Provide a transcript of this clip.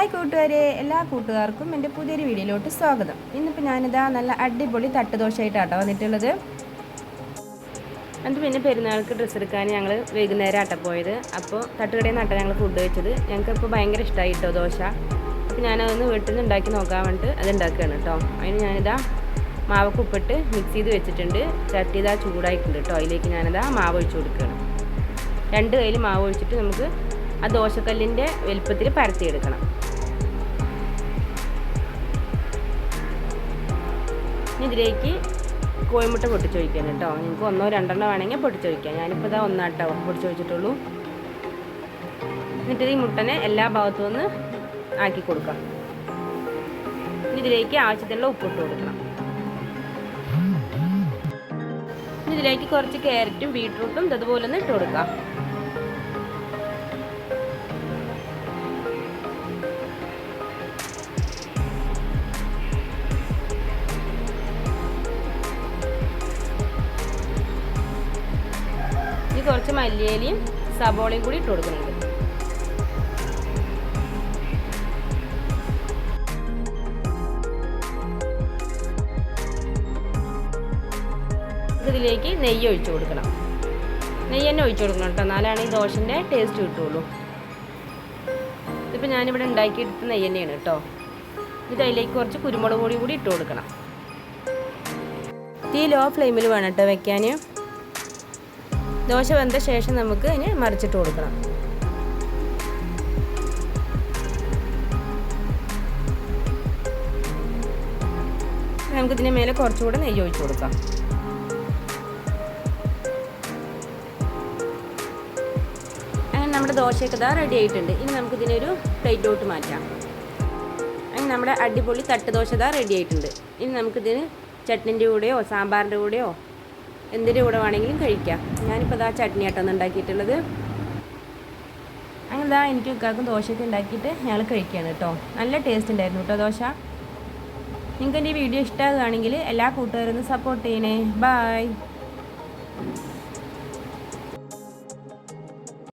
Hi കൂട്ടുകാരെ എല്ലാ കൂട്ടുകാർക്കും എന്റെ പുതിയൊരു വീഡിയോയിലോട്ട് സ്വാഗതം. ഇന്നിപ്പോൾ ഞാനിതാ നല്ല അടിപൊളി തട്ടുദോശയായിട്ടാട്ടോ വന്നിട്ടുള്ളത്. എന്നിട്ട് പിന്നെ പെരുന്നാൾക്ക് ഡ്രസ്സ് എടുക്കാൻ ഞങ്ങൾ വൈകുന്നേരം ആട്ട പോയത്. അപ്പോൾ തട്ടുകടയിൽ നിന്ന് ഞങ്ങൾ ഫുഡ് കഴിച്ചത്. ഞങ്ങൾക്ക് ഇപ്പോൾ ഭയങ്കര ഇഷ്ടമായി കേട്ടോ ദോശ. അപ്പോൾ ഞാനതൊന്ന് വീട്ടിൽ നിന്ന് ഉണ്ടാക്കി നോക്കാൻ വേണ്ടിയിട്ട് അത് ഉണ്ടാക്കുകയാണ് കേട്ടോ. അതിന് ഞാനിതാ മാവൊക്കെ ഉപ്പിട്ട് മിക്സ് ചെയ്ത് വെച്ചിട്ടുണ്ട്. ചട്ടി ഇതാ ചൂടായിട്ടുണ്ട് കേട്ടോ. അതിലേക്ക് ഞാനിതാ മാവ് ഒഴിച്ച് കൊടുക്കുകയാണ്. രണ്ട് കയ്യിൽ മാവ് ഒഴിച്ചിട്ട് നമുക്ക് ആ ദോശക്കല്ലിന്റെ വലുപ്പത്തിൽ പരത്തിയെടുക്കണം. ഇനി ഇതിലേക്ക് കോഴിമുട്ട പൊട്ടിച്ചൊഴിക്കണം കേട്ടോ. നിങ്ങൾക്ക് ഒന്നോ രണ്ടെണ്ണോ വേണമെങ്കിൽ പൊട്ടിച്ചൊഴിക്കാം. ഞാനിപ്പോൾ ഇതാ ഒന്നാട്ടോ പൊടിച്ചൊഴിച്ചിട്ടുള്ളൂ. എന്നിട്ട് ഈ മുട്ടനെ എല്ലാ ഭാഗത്തു നിന്ന് ആക്കി കൊടുക്കാം. ഇനി ഇതിലേക്ക് ആവശ്യത്തിനുള്ള ഉപ്പിട്ട് കൊടുക്കണം. ഇതിലേക്ക് കുറച്ച് ക്യാരറ്റും ബീട്രൂട്ടും ഇതുപോലെ ഒന്ന് ഇട്ട് കൊടുക്കാം. ഇനി കുറച്ച് മല്ലിയിലയും സബോളയും കൂടി ഇട്ട് കൊടുക്കുന്നുണ്ട്. ഇതിലേക്ക് നെയ്യ് ഒഴിച്ചു കൊടുക്കണം. നെയ്യ് തന്നെ ഒഴിച്ചു കൊടുക്കണം കേട്ടോ. എന്നാലാണ് ഈ ദോശന്റെ ടേസ്റ്റ് കിട്ടുള്ളൂ. ഇതിപ്പോൾ ഞാനിവിടെ ഉണ്ടാക്കിയെടുത്ത നെയ്യ് തന്നെയാണ് കേട്ടോ. ഇത് അതിലേക്ക് കുറച്ച് കുരുമുളക് പൊടി കൂടി ഇട്ട് കൊടുക്കണം. തീ ലോ ഫ്ലെയിമിൽ വേണം കേട്ടോ വെക്കാൻ ദോശ വെന്ത ശേഷം നമുക്ക് ഇനി മറിച്ചിട്ട് കൊടുക്കണം. നമുക്ക് ഇതിന് മേലെ കുറച്ചുകൂടെ നെയ്യ് ഒഴിച്ചു കൊടുക്കാം. അങ്ങനെ നമ്മുടെ ദോശയൊക്കെ ഇതാ റെഡി ആയിട്ടുണ്ട്. ഇനി നമുക്ക് ഇതിനൊരു പ്ലേറ്റിലോട്ട് മാറ്റാം. അങ്ങനെ നമ്മുടെ അടിപൊളി തട്ട് ദോശ ഇതാ റെഡി ആയിട്ടുണ്ട്. ഇനി നമുക്കിതിന് ചട്നിന്റെ കൂടെയോ സാമ്പാറിന്റെ കൂടെയോ എന്തിന്റെ കൂടെ വേണമെങ്കിലും കഴിക്കാം. ഞാനിപ്പോൾ ഇതാ ചട്നി ആട്ടൊന്ന് ഉണ്ടാക്കിയിട്ടുള്ളത്. അങ്ങനെ ഇതാ എനിക്ക് ഉക്കാക്കും ദോശയൊക്കെ ഉണ്ടാക്കിയിട്ട് ഞങ്ങൾ കഴിക്കുകയാണ് കേട്ടോ നല്ല ടേസ്റ്റ് ഉണ്ടായിരുന്നു കേട്ടോ ദോശ. നിങ്ങൾക്ക് എന്റെ വീഡിയോ ഇഷ്ടമാകുകയാണെങ്കിൽ എല്ലാ കൂട്ടുകാരും സപ്പോർട്ട് ചെയ്യണേ. ബായ്